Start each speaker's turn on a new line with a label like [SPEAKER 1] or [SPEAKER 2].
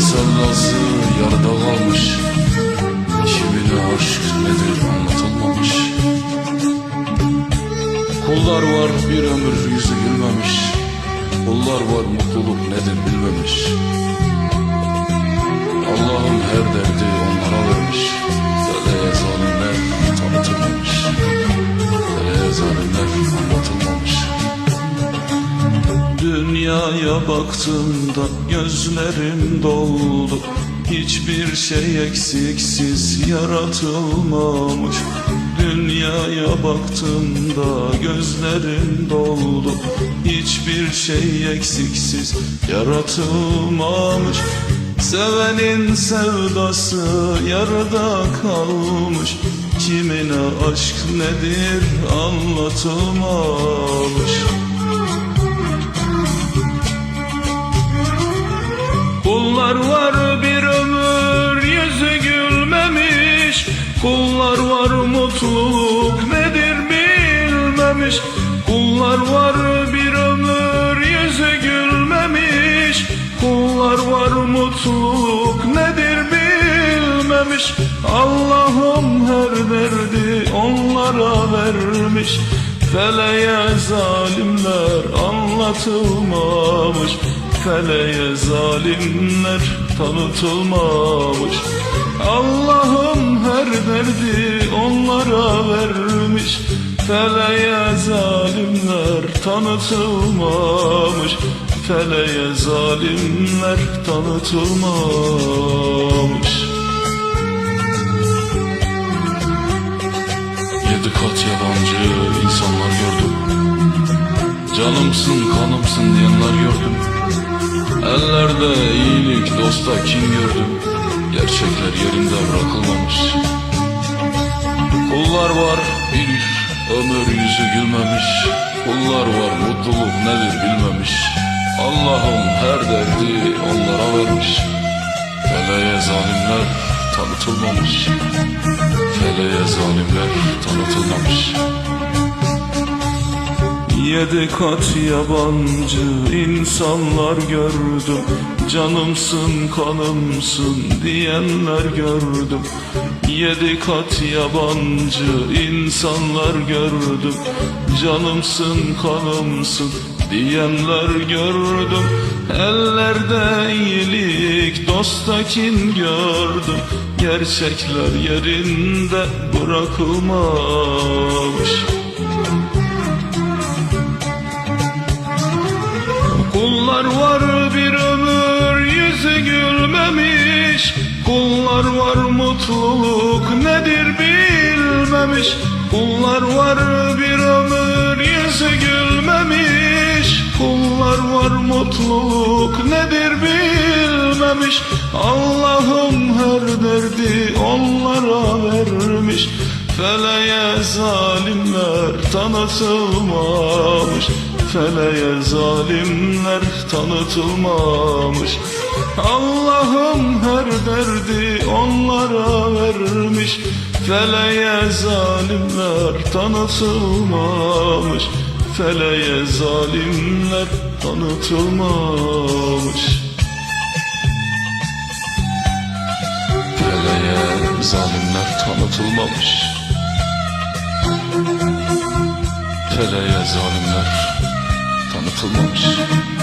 [SPEAKER 1] sevdası yarıda kalmış. Kimine aşk nedir anlatılmamış. Kullar var bir ömür yüzü gülmemiş. Kullar var mutluluk nedir bilmemiş. Allah'ım her derdi Dünyaya baktığımda gözlerim doldu. Hiçbir şey eksiksiz yaratılmamış. Dünyaya baktığımda gözlerim doldu. Hiçbir şey eksiksiz yaratılmamış. Sevenin sevdası yarıda kalmış. Kimine aşk nedir anlatılmamış Kullar var bir ömür yüzü gülmemiş. Kullar var mutluluk nedir bilmemiş. Kullar var bir ömür yüzü gülmemiş. Kullar var mutluluk nedir bilmemiş. Allah'ım her derdi onlara vermiş. Feleğe zalimler anlatılmamış Feleğe zalimler tanıtılmamış. Allah'ım her derdi onlara vermiş. Feleğe zalimler tanıtılmamış. Feleğe zalimler tanıtılmamış. Yedi kat yabancı insanlar gördüm. Canımsın kanımsın diyenler gördüm Ellerde iyilik dosta kim gördüm? Gerçekler yerinde bırakılmamış. Kullar var bir ömür yüzü gülmemiş. Kullar var mutluluk nedir bilmemiş. Allah'ım her derdi onlara vermiş. Feleğe zalimler tanıtılmamış. Feleğe zalimler tanıtılmamış Yedi kat yabancı insanlar gördüm. Canımsın kanımsın diyenler gördüm. Yedi kat yabancı insanlar gördüm. Canımsın kanımsın diyenler gördüm. Ellerde iyilik dosta kin gördüm. Gerçekler yerinde bırakılmamış Kullar var bir ömür yüzü gülmemiş. Kullar var mutluluk nedir bilmemiş. Kullar var bir ömür yüzü gülmemiş. Kullar var mutluluk nedir bilmemiş. Allah'ım her derdi onlara vermiş. Feleğe zalimler tanıtılmamış Feleğe zalimler tanıtılmamış. Allah'ım her derdi onlara vermiş. Feleğe zalimler tanıtılmamış. Feleğe zalimler tanıtılmamış. Feleğe zalimler tanıtılmamış. Feleğe zalimler too much.